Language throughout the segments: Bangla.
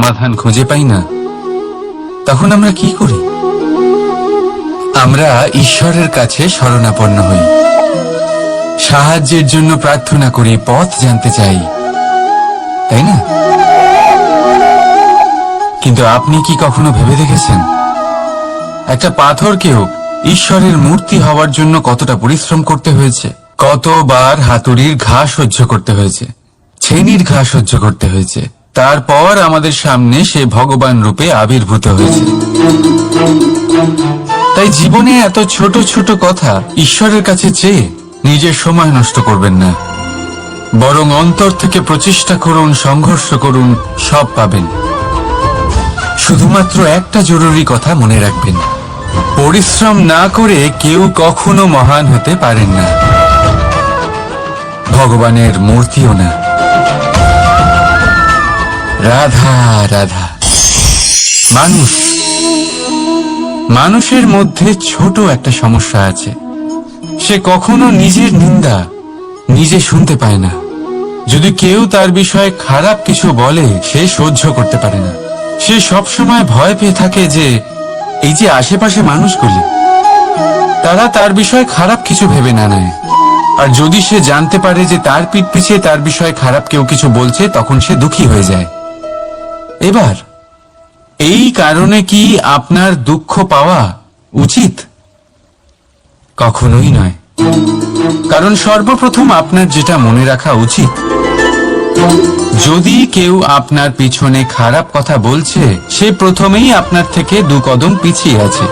সমাধান খুঁজে পাই না, তখন আমরা কি করি? আমরা ঈশ্বরের কাছে শরণাপন্ন হই। সাহায্যের জন্য প্রার্থনা করি, পথ জানতে চাই। তাই না? কিন্তু আপনি কি কখনো ভেবে দেখেছেন? একটা পাথরকেও ঈশ্বরের মূর্তি হওয়ার জন্য কতটা পরিশ্রম করতে হয়েছে? কতবার হাতুড়ির ঘা সহ্য করতে হয়েছে? ছেনির ঘা সহ্য করতে হয়েছে? তারপর আমাদের সামনে সে ভগবান রূপে আবির্ভূত হয়েছে। তাই জীবনে এত ছোট ছোট কথা ঈশ্বরের কাছে চেয়ে নিজের সময় নষ্ট করবেন না। বরং অন্তর থেকে প্রচেষ্টা করুন, সংঘর্ষ করুন, সব পাবেন। শুধুমাত্র একটা জরুরি কথা মনে রাখবেন। পরিশ্রম না করে কেউ কখনো মহান হতে পারেন না। ভগবানের মূর্তিও না। রাধা রাধা। মানুষ। মানুষের মধ্যে ছোট একটা সমস্যা আছে। সে কখনো নিজের নিন্দা নিজে শুনতে পায় না। যদি কেউ তার বিষয়ে খারাপ কিছু বলে, সে সহ্য করতে পারে না। সে সবসময় ভয় পেয়ে থাকে যে, এই যে আশেপাশে মানুষগুলি, তারা তার বিষয়ে খারাপ কিছু ভেবে না নেয়। আর যদি সে জানতে পারে যে তার পিঠ পিছিয়ে তার বিষয়ে খারাপ কেউ কিছু বলছে, তখন সে দুঃখী হয়ে যায়। এবার, এই কারণে কি আপনার দুঃখ পাওয়া উচিত? কখনোই নয়। কারণ সর্বপ্রথম আপনার যেটা মনে রাখা উচিত, যদি কেউ আপনার পিছনে খারাপ কথা বলছে, সে প্রথমেই আপনার থেকে দু কদম পিছিয়ে আছে,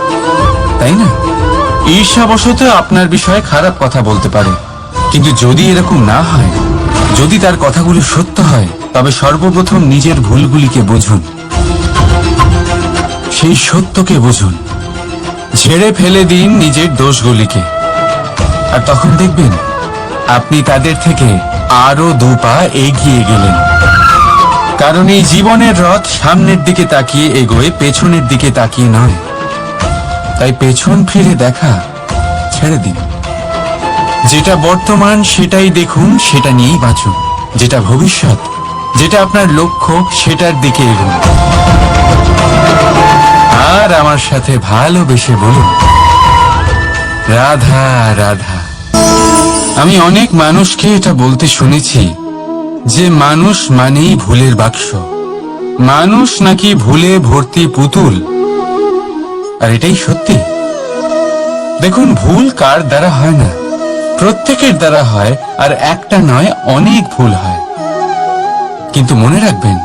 তাই না? ঈর্ষাবশত আপনার বিষয়ে খারাপ কথা বলতে পারে। কিন্তু যদি এরকম না হয় যদি তার কথাগুলো সত্য হয়, তবে সর্বপ্রথম নিজের ভুলগুলিকে বুঝুন। সেই সত্যকে বুঝুন। ঝেড়ে ফেলে দিন নিজের দোষগুলিকে। আর তখন দেখবেন, আপনি তাদের থেকে আরও দু পা এগিয়ে গেলেন। কারণ এই জীবনের রথ সামনের দিকে তাকিয়ে এগোয়, পেছনের দিকে তাকিয়ে নয়। তাই পেছন ফিরে দেখা ছেড়ে দিন। যেটা বর্তমান সেটাই দেখুন, সেটা নিয়েই বাঁচুন। যেটা ভবিষ্যৎ, যেটা আপনার লক্ষ্য, সেটার দিকে এগুন। আর আমার সাথে ভালোবেসে বলুন, রাধা রাধা। আমি অনেক মানুষকে এটা বলতে শুনেছি যে মানুষ মানেই ভুলের বাক্স। মানুষ নাকি ভুলে ভর্তি পুতুল। আর এটাই সত্যি। দেখুন, ভুল কার দ্বারা হয় না? প্রত্যেকের দ্বারা হয় আর একটা নয়, অনেক ভুল হয়। কিন্তু মনে রাখবেন,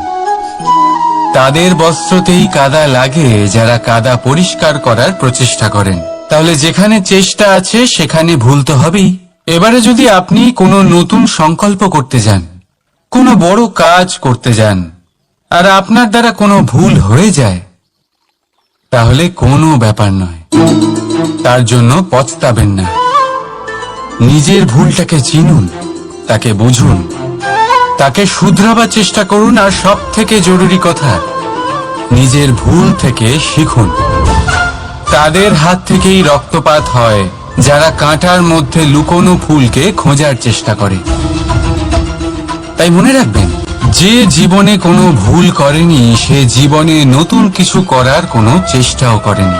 তাদের বস্ত্রতেই কাদা লাগে যারা কাদা পরিষ্কার করার প্রচেষ্টা করেন। তাহলে যেখানে চেষ্টা আছে, সেখানে ভুল তো হবেই। এবারে যদি আপনি কোনো নতুন সংকল্প করতে যান, কোনো বড় কাজ করতে যান, আর আপনার দ্বারা কোনো ভুল হয়ে যায়, তাহলে কোনো ব্যাপার নয়। তার জন্য পচতাবেন না। নিজের ভুলটাকে চিনুন, তাকে বুঝুন, তাকে শুধরাবার চেষ্টা করুন, আর সব থেকে জরুরি কথা, নিজের ভুল থেকে শিখুন। তাদের হাত থেকেই রক্তপাত হয়, যারা কাঁটার মধ্যে লুকোনো ফুলকে খোঁজার চেষ্টা করে। তাই মনে রাখবেন, যে জীবনে কোনো ভুল করেনি, সে জীবনে নতুন কিছু করার কোনো চেষ্টাও করেনি।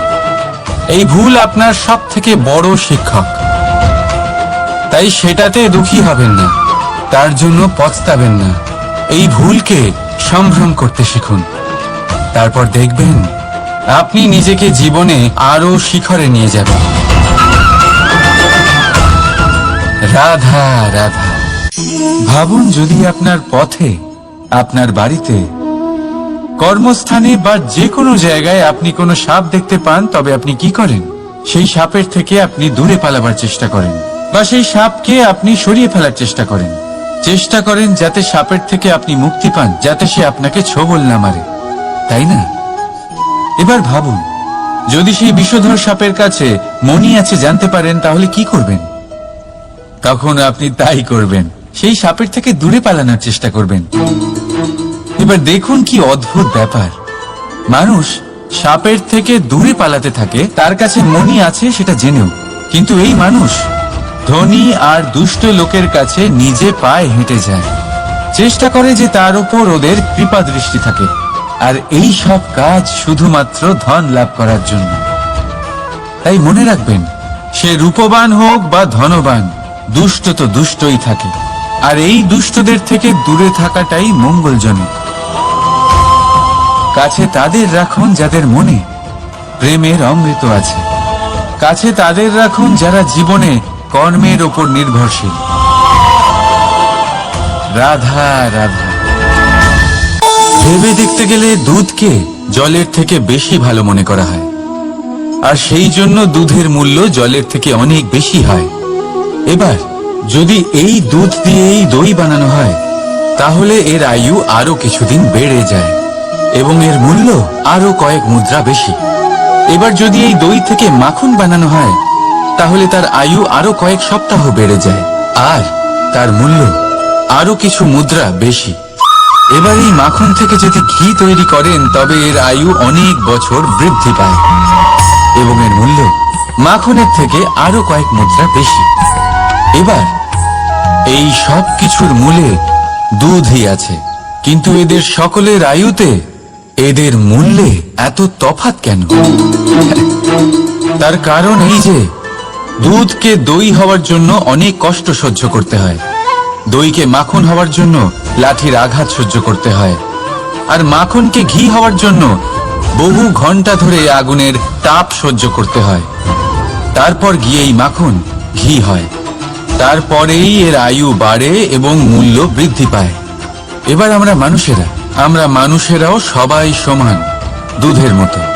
এই ভুল আপনার সব থেকে বড় শিক্ষক। তাই সেটাতে দুঃখী হবেন না। তার জন্য পচতাবেন না। এই ভুলকে সম্ভ্রম করতে শিখুন। তারপর দেখবেন, আপনি নিজেকে জীবনে আরও শিখরে নিয়ে যাবেন। রাধা রাধা। ভাবুন যদি আপনার পথে, আপনার বাড়িতে, কর্মস্থানে বা যে কোনো জায়গায় আপনি কোনো সাপ দেখতে পান, তবে আপনি কি করেন? সেই সাপের থেকে আপনি দূরে পালাবার চেষ্টা করেন। বা সেই সাপকে আপনি সরিয়ে ফেলার চেষ্টা করেন। চেষ্টা করেন যাতে সাপের থেকে আপনি মুক্তি পান, যাতে সে আপনাকে ছোবল না মারে। তাই না? এবার ভাবুন, যদি সেই বিষধর সাপের কাছে মনি আছে জানতে পারেন, তাহলে কি করবেন? তখন আপনি তাই করবেন, সেই সাপের থেকে দূরে পালানোর চেষ্টা করবেন। এবার দেখুন কি অদ্ভুত ব্যাপার। মানুষ সাপের থেকে দূরে পালাতে থাকে, তার কাছে মনি আছে সেটা জেনেও। কিন্তু এই মানুষ ধনী আর দুষ্ট লোকের কাছে নিজে পায়ে হেঁটে যায়। চেষ্টা করে যে তার উপর ওদের কৃপা দৃষ্টি থাকে। আর এই সব কাজ শুধুমাত্র ধন লাভ করার জন্য। তাই মনে রাখবেন, সে রূপবান হোক বা ধনবান, দুষ্ট তো দুষ্টই থাকে। আর এই দুষ্টদের থেকে দূরে থাকাটাই মঙ্গলজনক। কাছে তাদের রাখুন যাদের মনে প্রেমের অমৃত আছে। কাছে তাদের রাখুন যারা জীবনে কর্মের ওপর নির্ভরশীল। রাধা রাধা। ভেবে দেখতে গেলে দুধকে জলের থেকে বেশি ভালো মনে করা হয়। আর সেই জন্য দুধের মূল্য জলের থেকে অনেক বেশি হয়। এবার, যদি এই দুধ দিয়েই দই বানানো হয়, তাহলে এর আয়ু আরও কিছুদিন বেড়ে যায় এবং এর মূল্য আরও কয়েক মুদ্রা বেশি। এবার যদি এই দই থেকে মাখন বানানো হয় তাহলে তার আয়ু আরও কয়েক সপ্তাহ বেড়ে যায়। আর তার মূল্য আরও কিছু মুদ্রা বেশি। এবার এই মাখন থেকে যদি ঘি তৈরি করেন, তবে এর আয়ু অনেক বছর বৃদ্ধি পায়। এবং এর মূল্য মাখনের থেকে আরও কয়েক মুদ্রা বেশি। এবার এই সব কিছুর মূলে দুধই আছে। কিন্তু এদের সকলের আয়ুতে এদের মূল্যে এত তফাৎ কেন? তার কারণ এই যে দুধকে দই হওয়ার জন্য অনেক কষ্ট সহ্য করতে হয়। দইকে মাখন হওয়ার জন্য লাঠির আঘাত সহ্য করতে হয়। আর মাখনকে ঘি হওয়ার জন্য বহু ঘণ্টা ধরে আগুনের তাপ সহ্য করতে হয়। তারপর গিয়েই মাখন ঘি হয়। তারপরেই এর আয়ু বাড়ে এবং মূল্য বৃদ্ধি পায়। এবার আমরা মানুষেরা, আমরা মানুষেরাও সবাই সমান দুধের মতো।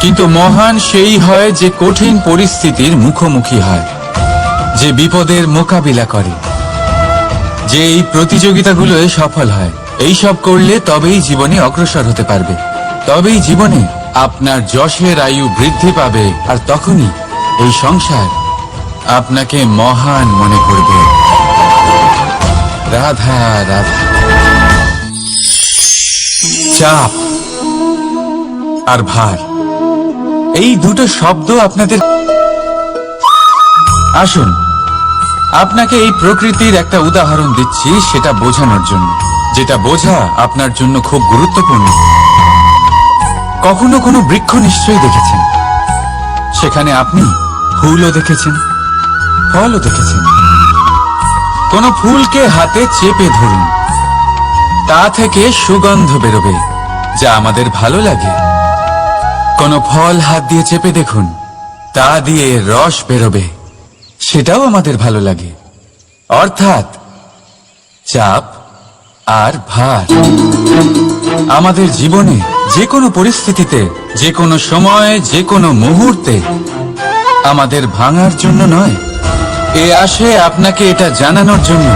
কিন্তু মহান সেই হয় যে কঠিন পরিস্থিতির মুখোমুখি হয়, যে বিপদের মোকাবিলা করে, যে এই প্রতিযোগিতাগুলোয় সফল হয়। এই সব করলে তবেই জীবনে অগ্রসর হতে পারবে। তবেই জীবনে আপনার যশের আয়ু বৃদ্ধি পাবে আর তখনই এই সংসার আপনাকে মহান মনে করবে। রাধা রাধা। চাপ আর ভার। এই দুটো শব্দ আপনাদের আসুন, আপনাকে এই প্রকৃতির একটা উদাহরণ দিচ্ছি সেটা বোঝানোর জন্য। যেটা বোঝা আপনার জন্য খুব গুরুত্বপূর্ণ। কখনো কোনো বৃক্ষ নিশ্চয়ই দেখেছেন। সেখানে আপনি ফুলও দেখেছেন, ফলও দেখেছেন। কোন ফুলকে হাতে চেপে ধরুন। তা থেকে সুগন্ধ বেরোবে, যা আমাদের ভালো লাগে। কোন ফল হাত দিয়ে চেপে দেখুন। তা দিয়ে রস বেরোবে। সেটাও আমাদের ভালো লাগে। অর্থাৎ চাপ আর ভার। আমাদের জীবনে যে কোনো পরিস্থিতিতে যে কোনো সময় যে কোনো মুহূর্তে আমাদের ভাঙার জন্য নয়। এ আসে আপনাকে এটা জানানোর জন্য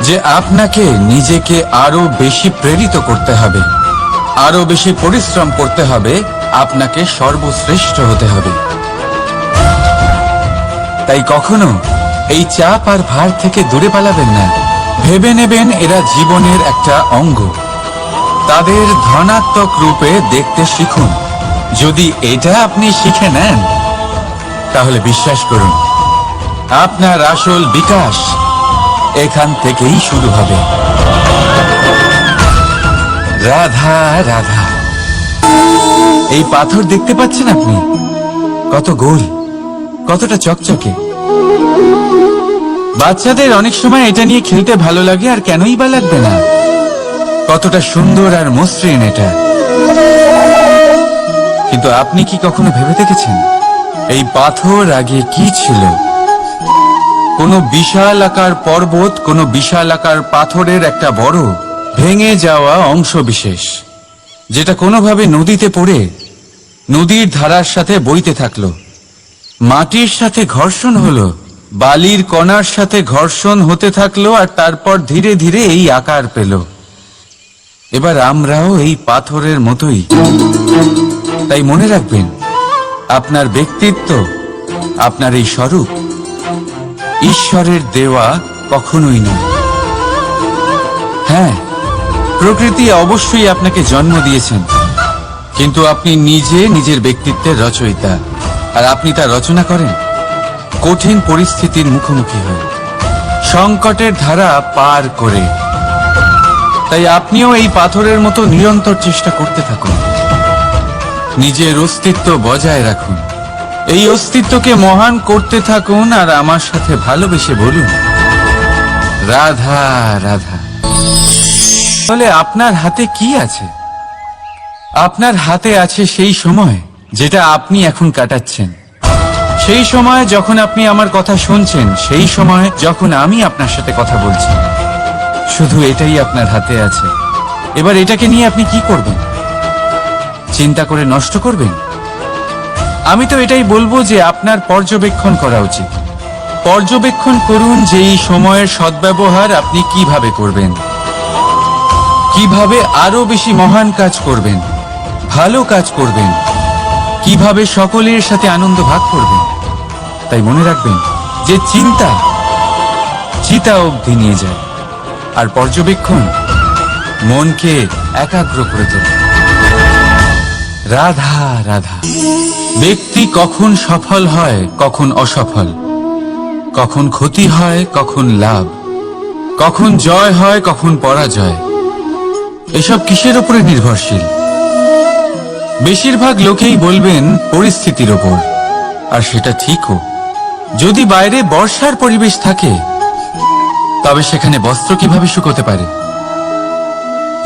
যে আপনাকে নিজেকে আরও বেশি প্রেরিত করতে হবে। আরও বেশি পরিশ্রম করতে হবে, আপনাকে সর্বশ্রেষ্ঠ হতে হবে। তাই কখনো এই চাপ আর ভার থেকে দূরে পালাবেন না। ভেবে নেবেন এরা জীবনের একটা অঙ্গ। তাদের ধনাত্মক রূপে দেখতে শিখুন। যদি এটা আপনি শিখে নেন, তাহলে বিশ্বাস করুন, আপনার আসল বিকাশ এখান থেকেই শুরু হবে। রাধা রাধা। এই পাথর দেখতে পাচ্ছেন আপনি? কত গোল, কতটা চকচকে। বাচ্চাদের অনেক সময় এটা নিয়ে খেলতে ভালো লাগে আর কেনই বা লাগবে না। কতটা সুন্দর আর মসৃণ এটা। কিন্তু আপনি কি কখনো ভেবে দেখেছেন? এই পাথর আগে কি ছিল? কোনো বিশাল আকার পর্বত, কোনো বিশাল আকার পাথরের একটা বড় ভেঙে যাওয়া অংশ বিশেষ, যেটা কোনোভাবে নদীতে পড়ে নদীর ধারার সাথে বইতে থাকল। মাটির সাথে ঘর্ষণ হলো, বালির কণার সাথে ঘর্ষণ হতে থাকল আর তারপর ধীরে ধীরে এই আকার পেল। এবার আমরাও এই পাথরের মতোই। তাই মনে রাখবেন, আপনার ব্যক্তিত্ব, আপনার এই স্বরূপ ঈশ্বরের দেওয়া কখনোই নয়। হ্যাঁ প্রকৃতি অবশ্যই আপনাকে জন্ম দিয়েছেন। কিন্তু আপনি নিজে নিজের ব্যক্তিত্বের রচয়িতা। আর আপনি তা রচনা করেন। কঠিন পরিস্থিতির মুখোমুখি হয়ে সংকটের ধারা পার করে। তাই আপনিও এই পাথরের মতো নিরন্তর চেষ্টা করতে থাকুন। নিজের অস্তিত্ব বজায় রাখুন। এই অস্তিত্বকে মহান করতে থাকুন আর আমার সাথে ভালোবেসে বলুন, রাধা রাধা। তাহলে আপনার হাতে কি আছে? আপনার হাতে আছে সেই সময় যেটা আপনি এখন কাটাচ্ছেন। সেই সময় যখন আপনি আমার কথা শুনছেন, সেই সময় যখন আমি আপনার সাথে কথা বলছি। শুধু এটাই আপনার হাতে আছে। এবার এটাকে নিয়ে আপনি কি করবেন? চিন্তা করে নষ্ট করবেন? আমি তো এটাই বলব যে আপনার পর্যবেক্ষণ করা উচিত। পর্যবেক্ষণ করুন যে এই সময়ের সদ্ব্যবহার আপনি কীভাবে করবেন। কীভাবে আরও বেশি মহান কাজ করবেন, ভালো কাজ করবেন, কীভাবে সকলের সাথে আনন্দ ভাগ করবেন? তাই মনে রাখবেন যে চিন্তা চিতা অবধি নিয়ে যায়, আর পর্যবেক্ষণ মনকে একাগ্র করে তোলে। রাধা রাধা। ব্যক্তি কখন সফল হয়, কখন অসফল? কখন ক্ষতি হয়, কখন লাভ? কখন জয় হয়, কখন পরাজয়? এসব কিসের উপরে নির্ভরশীল? বেশিরভাগ লোকেই বলবেন পরিস্থিতির ওপর, আর সেটা ঠিকও। যদি বাইরে বর্ষার পরিবেশ থাকে, তবে সেখানে বস্ত্র কীভাবে শুকোতে পারে?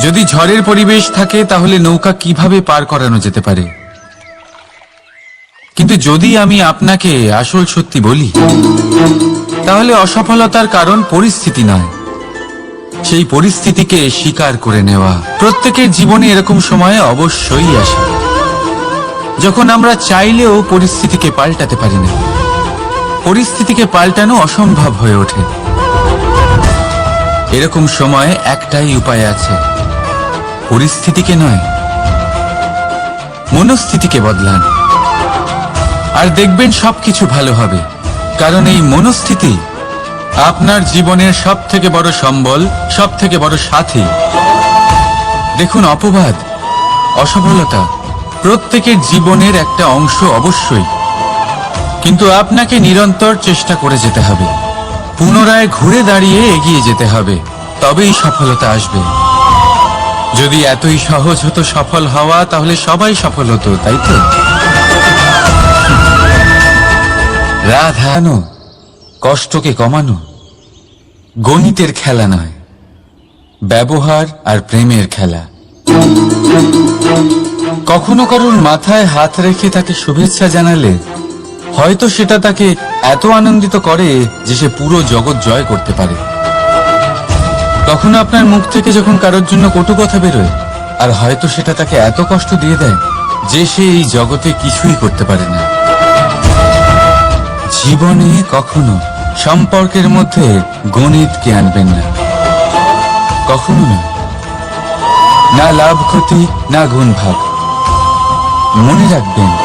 যদি ঝড়ের পরিবেশ থাকে, তাহলে নৌকা কীভাবে পার করানো যেতে পারে? কিন্তু যদি আমি আপনাকে আসল সত্যি বলি, তাহলে অসফলতার কারণ পরিস্থিতি নয়। সেই পরিস্থিতিকে স্বীকার করে নেওয়া। প্রত্যেকের জীবনে এরকম সময়ে অবশ্যই আসে। যখন আমরা চাইলেও পরিস্থিতিকে পাল্টাতে পারি না। পরিস্থিতিকে পাল্টানো অসম্ভব হয়ে ওঠে। এরকম সময়ে একটাই উপায় আছে। পরিস্থিতিকে নয়, মনস্থিতিকে বদলান। আর দেখবেন সবকিছু ভালো হবে। কারণ এই মনস্থিতি আপনার জীবনের সব থেকে বড় সম্বল সব থেকে বড় সাথী। দেখুন, অপবাদ, অসফলতা প্রত্যেকের জীবনের একটা অংশ অবশ্যই। কিন্তু আপনাকে নিরন্তর চেষ্টা করে যেতে হবে। পুনরায় ঘুরে দাঁড়িয়ে এগিয়ে যেতে হবে। তবেই সফলতা আসবে। যদি এতই সহজ হতো সফল হওয়া, তাহলে সবাই সফল হতো, তাই তো? রাধানো কষ্টকে কমানো, গণিতের খেলা নয়, ব্যবহার আর প্রেমের খেলা। কখনো কারোর মাথায় হাত রেখে তাকে শুভেচ্ছা জানালে, হয়তো সেটা তাকে এত আনন্দিত করে যে সে পুরো জগৎ জয় করতে পারে। কখনো আপনার মুখ থেকে যখন কারোর জন্য কটু কথা বেরোয়, আর হয়তো সেটা তাকে এত কষ্ট দিয়ে দেয় যে সে এই জগতে কিছুই করতে পারে না। জীবনে কখনো সম্পর্কের মধ্যে গণিতকে আনবেন না? কখনো না। না লাভ ক্ষতি না গুণ ভাগ। মনে রাখবেন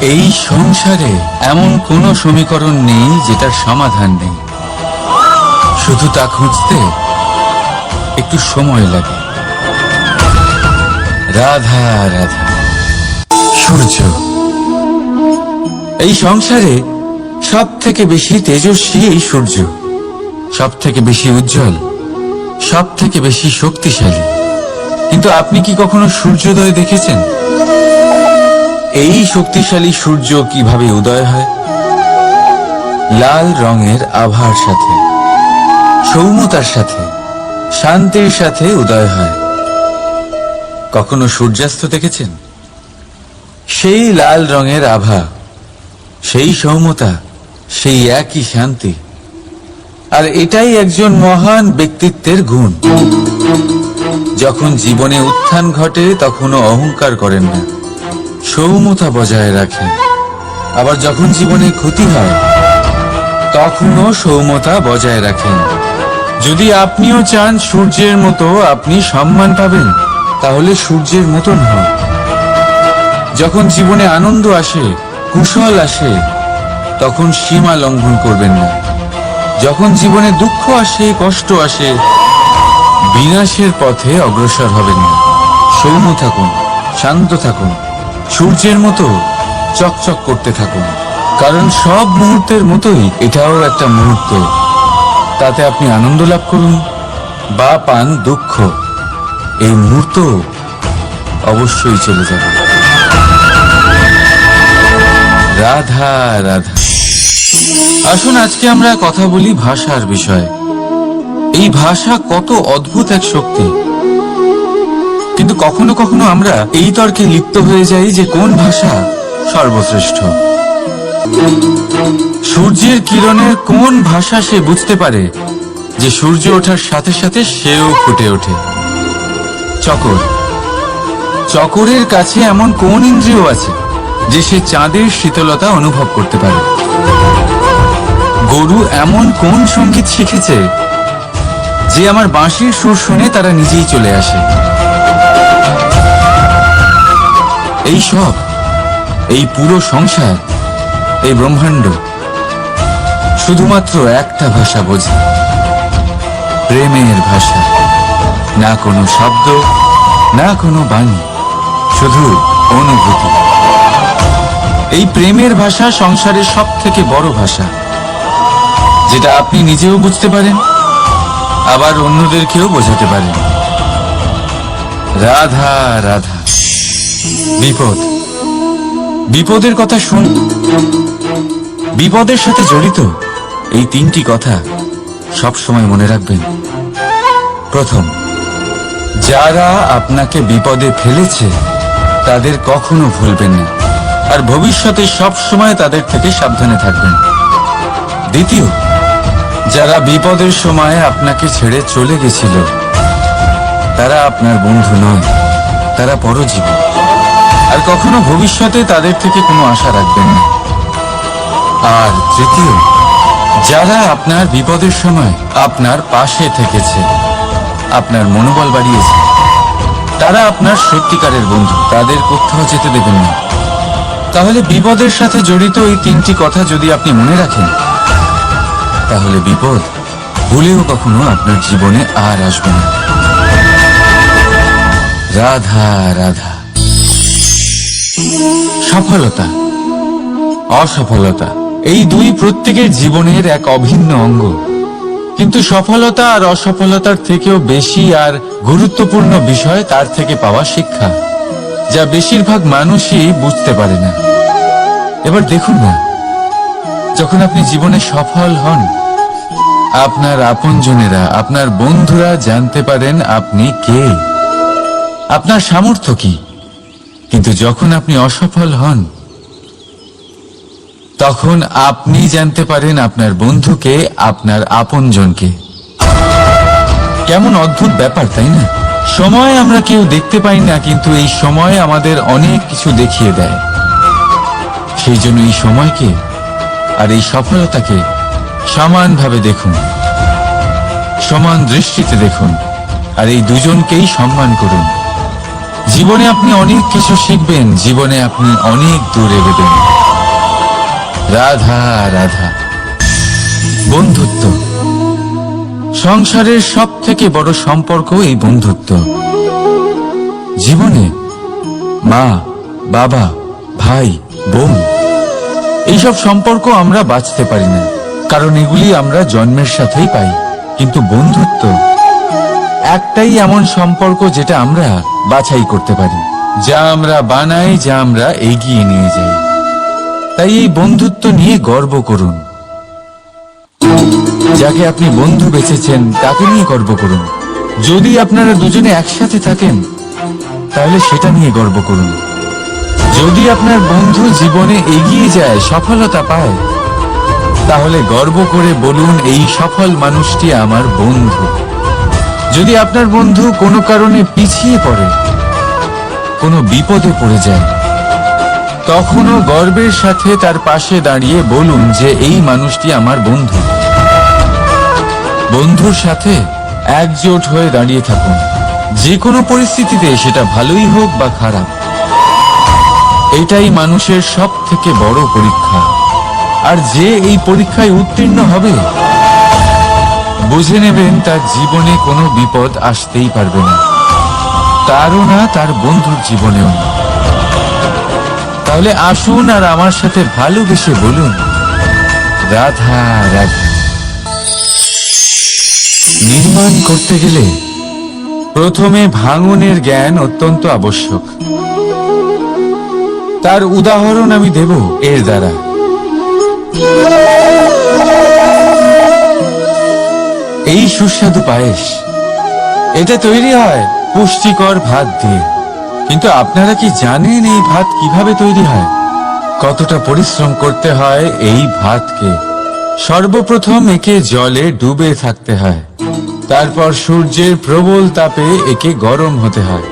এই সংসারে এমন কোনো সমীকরণ নেই যেটার সমাধান নেই। শুধু তা খুঁজতে একটু সময় লাগে। রাধা রাধা। সূর্য। এই সংসারে সব থেকে বেশি তেজস্বী এই সূর্য। সব থেকে বেশি উজ্জ্বল। সব থেকে বেশি শক্তিশালী। কিন্তু আপনি কি কখনো সূর্যোদয় দেখেছেন? এই শক্তিশালী সূর্য কীভাবে উদয় হয়? লাল রঙের আভার সাথে, সৌম্যতার সাথে, শান্তির সাথে উদয় হয়। কখনো সূর্যাস্ত দেখেছেন? সেই লাল রঙের আভা, সেই সৌম্যতা সেই একই শান্তি। আর এটাই একজন মহান ব্যক্তিত্বের গুণ। যখন জীবনে উত্থান ঘটে, তখনও অহংকার করেন না। সৌম্যতা বজায় রাখেন। আবার যখন জীবনে ক্ষতি হয়, তখনও সৌমতা বজায় রাখেন। যদি আপনিও চান সূর্যের মতো আপনি সম্মান পাবেন, তাহলে সূর্যের মতন হন। যখন জীবনে আনন্দ আসে, কুশল আসে তখন সীমা লঙ্ঘন করবেন না। যখন জীবনে দুঃখ আসে, কষ্ট আসে, বিনাশের পথে অগ্রসর হবেন না। সৌম্য থাকুন, শান্ত থাকুন, সূর্যের মতো চকচক করতে থাকুন। কারণ সব মুহূর্তের মতোই এটাও একটা মুহূর্ত। তাতে আপনি আনন্দ লাভ করুন বা পান দুঃখ। এই মুহূর্ত অবশ্যই চলে যাবে। রাধা রাধা। আসুন আজকে আমরা কথা বলি ভাষার বিষয়ে। এই ভাষা কত অদ্ভুত এক শক্তি। কিন্তু কখনো কখনো আমরা এই তর্কে লিপ্ত হয়ে যাই যে কোন ভাষা সর্বশ্রেষ্ঠ। সূর্যের কিরণের কোন ভাষা সে বুঝতে পারে, যে সূর্য ওঠার সাথে সাথে সেও ফুটে ওঠে। চকর। চকরের কাছে এমন কোন ইন্দ্রিয় আছে, যে সে চাঁদের শীতলতা অনুভব করতে পারে? গরু এমন কোন সংগীত শিখেছে যে আমার বাঁশির সুর শুনে তারা নিজেই চলে আসে? এই সব, এই পুরো সংসার, এই ব্রহ্মাণ্ড শুধুমাত্র একটা ভাষা বোঝে। প্রেমের ভাষা। না কোনো শব্দ, না কোনো বাণী, শুধু অনুভূতি। এই প্রেমের ভাষা সংসারের সব থেকে বড় ভাষা। যেটা আপনি নিজেও বুঝতে পারেন, আবার অন্যদেরকেও বোঝাতে পারেন। রাধা রাধা। বিপদ। বিপদের কথা শুন বিপদের সাথে জড়িত এই তিনটি কথা সব সময় মনে রাখবেন। প্রথম, যারা আপনাকে বিপদে ফেলেছে, তাদের কখনো ভুলবেন না। আর ভবিষ্যতে সব সময় তাদের থেকে সাবধানে থাকবেন। দ্বিতীয় যারা বিপদের সময় আপনাকে ছেড়ে চলে গেছিল, তারা আপনার বন্ধু নয়, তারা পরজীবী। আর কখনো ভবিষ্যতে তাদের থেকে কোনো আশা রাখবেন না। আর তৃতীয়, যারা আপনার বিপদের সময় আপনার পাশে থেকেছে, আপনার মনোবল বাড়িয়েছে, তারা আপনার সত্যিকারের বন্ধু, তাদের কোথাও যেতে দেবেন না। তাহলে বিপদের সাথে জড়িত এই তিনটি কথা যদি আপনি মনে রাখেন তাহলে বিপদ? ভুলেও কখনো আপনার জীবনে আর আসবে না। রাধা রাধা। সফলতা, অসফলতা, এই দুই প্রত্যেকের জীবনের এক অভিন্ন অঙ্গ। কিন্তু সফলতা আর অসফলতার থেকেও বেশি আর গুরুত্বপূর্ণ বিষয় তার থেকে পাওয়া শিক্ষা, যা বেশিরভাগ মানুষই বুঝতে পারে না। এবার দেখুন না যখন আপনি জীবনে সফল হন, আপনার আপনজনেরা, আপনার বন্ধুরা জানতে পারেন আপনি কে। আপনার সামর্থ্য কি? কিন্তু যখন আপনি অসফল হন, তখন আপনি জানতে পারেন আপনার বন্ধুকে, আপনার আপনজনকে। কেমন অদ্ভুত ব্যাপার, তাই না? সময় আমরা কেউ দেখতে পাই না, কিন্তু এই সময় আমাদের অনেক কিছু দেখিয়ে দেয়। সেই জন্য এই সময়কে আর এই সফলতাকে সমানভাবে দেখুন, সমান দৃষ্টিতে দেখুন, আর এই দুজনকেই সম্মান করুন। জীবনে আপনি অনেক কিছু শিখবেন, জীবনে আপনি অনেক দূর এগোবেন। রাধা রাধা। বন্ধুত্ব। সংসারের সব থেকে বড় সম্পর্ক এই বন্ধুত্ব। জীবনে মা, বাবা, ভাই, বোন এইসব সম্পর্ক আমরা বাঁচতে পারি না। কারণ এগুলি আমরা জন্মের সাথেই পাই। কিন্তু বন্ধুত্ব একটাই এমন সম্পর্ক যেটা আমরা বাছাই করতে পারি। যা আমরা বানাই, যা আমরা এগিয়ে নিয়ে যাই। তাই এই বন্ধুত্ব নিয়ে গর্ব করুন। যাকে আপনি বন্ধু বেছেছেন, তাকে নিয়ে গর্ব করুন। যদি আপনারা দুজনে একসাথে থাকেন, তাহলে সেটা নিয়ে গর্ব করুন। যদি আপনার বন্ধু জীবনে এগিয়ে যায়, সফলতা পায়। তাহলে গর্ব করে বলুন, এই সফল মানুষটি আমার বন্ধু। যদি আপনার বন্ধু কোনো কারণে পিছিয়ে পড়ে, কোনো বিপদে পড়ে যায়, তখনও গর্বের সাথে তার পাশে দাঁড়িয়ে বলুন যে, এই মানুষটি আমার বন্ধু। বন্ধুর সাথে একজোট হয়ে দাঁড়িয়ে থাকুন। যে কোনো পরিস্থিতিতে সেটা ভালোই হোক বা খারাপ। এটাই মানুষের সব থেকে বড় পরীক্ষা। আর যে এই পরীক্ষায় উত্তীর্ণ হবে, বুঝে নেবেন তার জীবনে কোনো বিপদ আসতেই পারবে না। তারও না, তার বন্ধুর জীবনেও না। তাহলে আসুন আর আমার সাথে ভালোবেসে বলুন, রাধা রাধা। নির্মাণ করতে গেলে প্রথমে ভাঙনের জ্ঞান অত্যন্ত আবশ্যক। তার উদাহরণ আমি দেব এর দ্বারা। এই সুস্বাদু পায়েস এটা তৈরি হয় পুষ্টিকর ভাত দিয়ে। কিন্তু আপনারা কি জানেন এই ভাত কীভাবে তৈরি হয়? কতটা পরিশ্রম করতে হয় এই ভাতকে? সর্বপ্রথম একে জলে ডুবে থাকতে হয়। তারপর সূর্যের প্রবল তাপে একে গরম হতে হয়।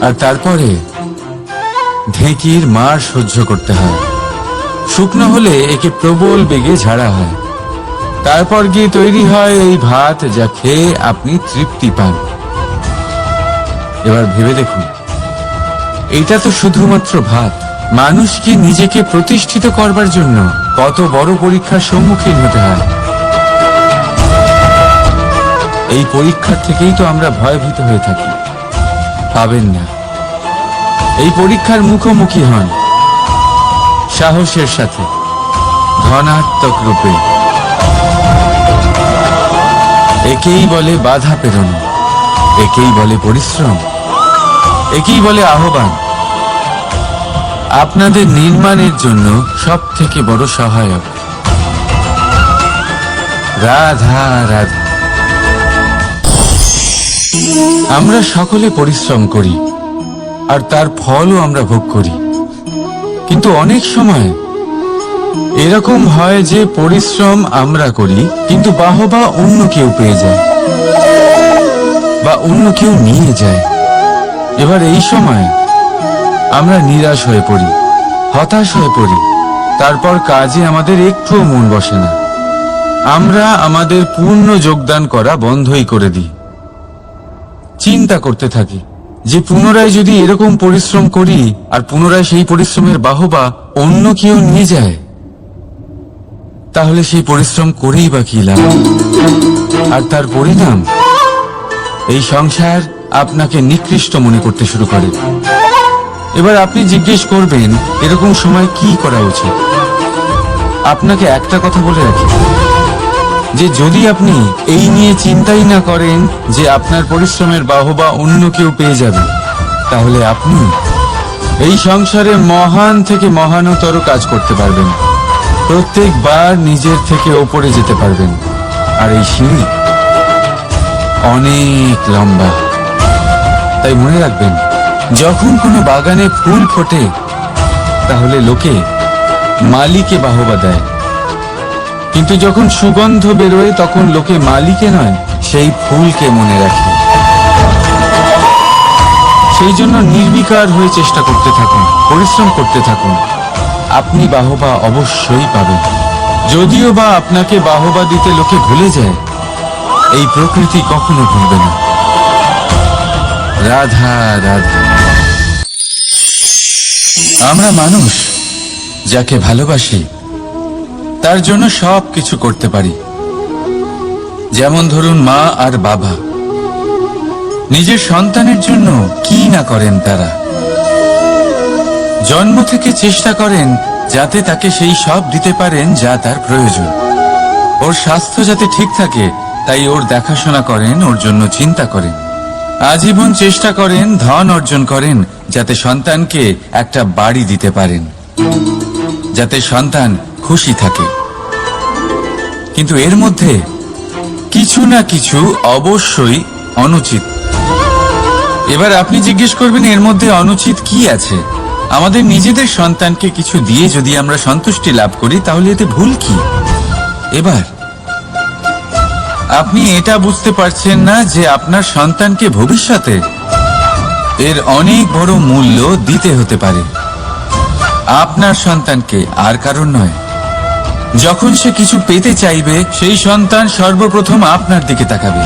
আর তারপরে ঢেঁকির মার সহ্য করতে হয়। শুকনো হলে একে প্রবল বেগে ঝাড়া হয়। তারপর গিয়ে তৈরি হয় এই ভাত যা খেয়ে আপনি তৃপ্তি পান। এবার ভেবে দেখুন এটা তো শুধুমাত্র ভাত। মানুষকে নিজেকে প্রতিষ্ঠিত করবার জন্য কত বড় পরীক্ষার সম্মুখীন হতে হয়? এই পরীক্ষার থেকেই তো আমরা ভয়ভীত হয়ে থাকি। পাবেন না। এই পরীক্ষার মুখোমুখি হন। সাহসের সাথে। ধনাত্মক রূপে। একেই বলে বাধা পেরোনো একেই বলে পরিশ্রম। একেই বলে আহ্বান। আপনাদের নির্মাণের জন্য সব থেকে বড় সহায়ক। রাধা রাধা। আমরা সকলে পরিশ্রম করি। আর তার ফলও আমরা ভোগ করি। কিন্তু অনেক সময় এরকম হয় যে পরিশ্রম আমরা করি, কিন্তু বাহবা অন্য কেউ পেয়ে যায় বা অন্য কেউ নিয়ে যায়। এবার এই সময় আমরা নিরাশ হয়ে পড়ি, হতাশ হয়ে পড়ি। তারপর কাজে আমাদের একটুও মন বসে না। আমরা আমাদের পূর্ণ যোগদান করা বন্ধই করে দিই। চিন্তা করতে থাকি। যে পুনরায় যদি এরকম পরিশ্রম করি আর পুনরায় সেই পরিশ্রমের বাহবা অন্য কেউ নিয়ে যায়, তাহলে সেই পরিশ্রম করেই বা কি লাভ? আর তার পরিণাম? এই সংসার আপনাকে নিকৃষ্ট মনে করতে শুরু করে। এবার আপনি জিজ্ঞেস করবেন, এরকম সময় কি করা উচিত? আপনাকে একটা কথা বলে রাখি। যে যদি আপনি এই নিয়ে চিন্তাই না করেন যে আপনার পরিশ্রমের বাহবা অন্য কেউ পেয়ে যাবে, তাহলে আপনি এই সংসারে মহান থেকে মহানতর কাজ করতে পারবেন। প্রত্যেকবার নিজের থেকে ওপরে যেতে পারবেন। আর এই সিঁড়ি অনেক লম্বা। তাই মনে রাখবেন, যখন কোনো বাগানে ফুল ফোটে, তাহলে লোকে মালিকে বাহবা দেয়। কিন্তু যখন সুগন্ধ বেরোয়, তখন লোকে মালিকে নয়, সেই ফুলকে মনে রাখে। সেই জন্য নির্বিকার হয়ে চেষ্টা করতে থাকুন, পরিশ্রম করতে থাকুন। আপনি বাহবা অবশ্যই পাবেন। যদিও বা আপনাকে বাহবা দিতে লোকে ভুলে যায়, এই প্রকৃতি কখনো ভুলবে না। রাধা রাধা। আমরা মানুষ যাকে ভালোবাসি তার জন্য সব কিছু করতে পারি। যেমন ধরুন মা আর বাবা। নিজের সন্তানের জন্য কি না করেন তারা? জন্ম থেকে চেষ্টা করেন যাতে তাকে সেই সব দিতে পারেন যা তার প্রয়োজন। ওর স্বাস্থ্য যাতে ঠিক থাকে, তাই ওর দেখাশোনা করেন, ওর জন্য চিন্তা করেন। আজীবন চেষ্টা করেন, ধন অর্জন করেন, যাতে সন্তানকে একটা বাড়ি দিতে পারেন। যাতে সন্তান খুশি থাকে। কিন্তু এর মধ্যে কিছু না কিছু অবশ্যই অনুচিত। এবার আপনি জিজ্ঞেস করবেন, এর মধ্যে অনুচিত কি আছে? আমাদের নিজেদের সন্তানকে কিছু দিয়ে যদি আমরা সন্তুষ্টি লাভ করি, তাহলে এতে ভুল কি? এবার, আপনি এটা বুঝতে পারছেন না যে আপনার সন্তানকে ভবিষ্যতে এর অনেক বড় মূল্য দিতে হতে পারে। আপনার সন্তানকে আর কারণ নয়। যখন সে কিছু পেতে চাইবে, সেই সন্তান সর্বপ্রথম আপনার দিকে তাকাবে।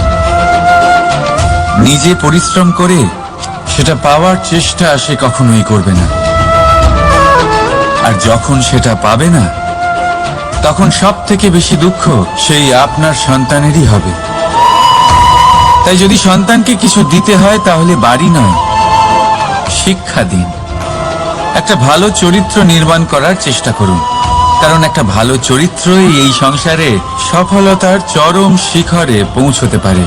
নিজে পরিশ্রম করে সেটা পাওয়ার চেষ্টা সে কখনোই করবে না। আর যখন সেটা পাবে না, তখন সব থেকে বেশি দুঃখ সেই আপনার সন্তানেরই হবে। তাই যদি সন্তানকে কিছু দিতে হয়, তাহলে বাড়ি নয়, শিক্ষা দিন। একটা ভালো চরিত্র নির্মাণ করার চেষ্টা করুন। কারণ একটা ভালো চরিত্রই এই সংসারে সফলতার চরম শিখরে পৌঁছতে পারে।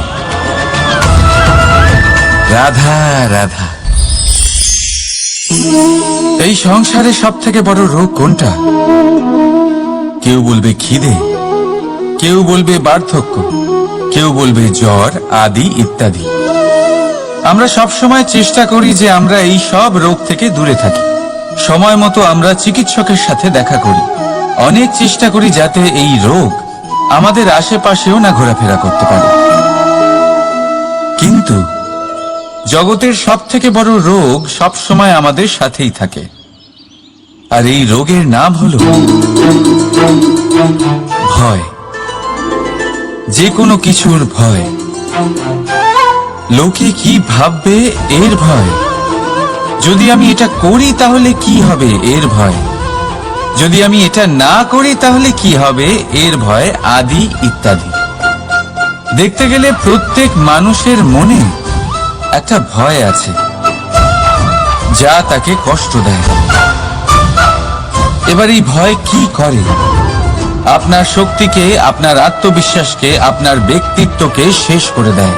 রাধা রাধা। এই সংসারে সব থেকে বড় রোগ কোনটা? কেউ বলবে খিদে, কেউ বলবে বার্ধক্য, কেউ বলবে জ্বর আদি ইত্যাদি। আমরা সব সময় চেষ্টা করি যে আমরা এই সব রোগ থেকে দূরে থাকি। সময় মতো আমরা চিকিৎসকের সাথে দেখা করি। অনেক চেষ্টা করি যাতে এই রোগ আমাদের আশেপাশেও না ঘোরাফেরা করতে পারে। কিন্তু জগতের সব থেকে বড় রোগ সব সময় আমাদের সাথেই থাকে। আর এই রোগের নাম হলো ভয়। যে কোনো কিছুর ভয়। লোকে কি ভাববে এর ভয়? যদি আমি এটা করি তাহলে কি হবে এর ভয়? যদি আমি এটা না করি, তাহলে কি হবে? এর ভয় আদি ইত্যাদি। দেখতে গেলে প্রত্যেক মানুষের মনে একটা ভয় আছে, যা তাকে কষ্ট দেয়। এবার এই ভয় কি করে? আপনার শক্তিকে, আপনার আত্মবিশ্বাসকে, আপনার ব্যক্তিত্বকে শেষ করে দেয়।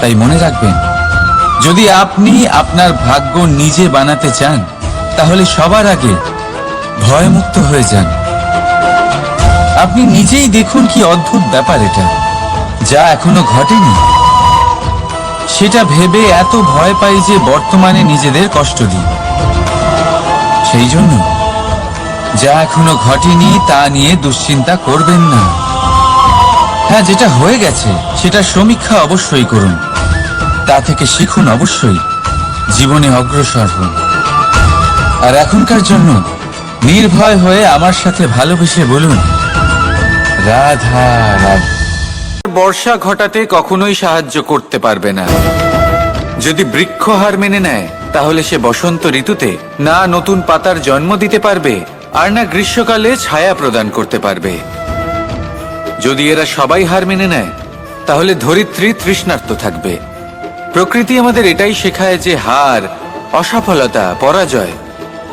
তাই মনে রাখবেন, যদি আপনি আপনার ভাগ্য নিজে বানাতে চান তাহলে সবার আগে ভয়মুক্ত হয়ে যান। আপনি নিজেই দেখুন কি অদ্ভুত ব্যাপার এটা, যা এখনও ঘটেনি। সেটা ভেবে এত ভয় পাই যে বর্তমানে নিজেদের কষ্ট দিই। সেই জন্য যা এখনও ঘটেনি তা নিয়ে দুশ্চিন্তা করবেন না। হ্যাঁ যেটা হয়ে গেছে, সেটা সমীক্ষা অবশ্যই করুন। তা থেকে শিখুন অবশ্যই। জীবনে অগ্রসর হন। আর এখনকার জন্য নির্ভয় হয়ে আমার সাথে ভালোবেসে বলুন, রাধা বর্ষা ঘটাতে কখনোই সাহায্য করতে পারবে না। যদি বৃক্ষ হার মেনে নেয়, তাহলে সে বসন্ত ঋতুতে না নতুন পাতার জন্ম দিতে পারবে, আর না গ্রীষ্মকালে ছায়া প্রদান করতে পারবে। যদি এরা সবাই হার মেনে নেয়, তাহলে ধরিত্রী তৃষ্ণার্ত থাকবে। প্রকৃতি আমাদের এটাই শেখায় যে হার, অসফলতা, পরাজয়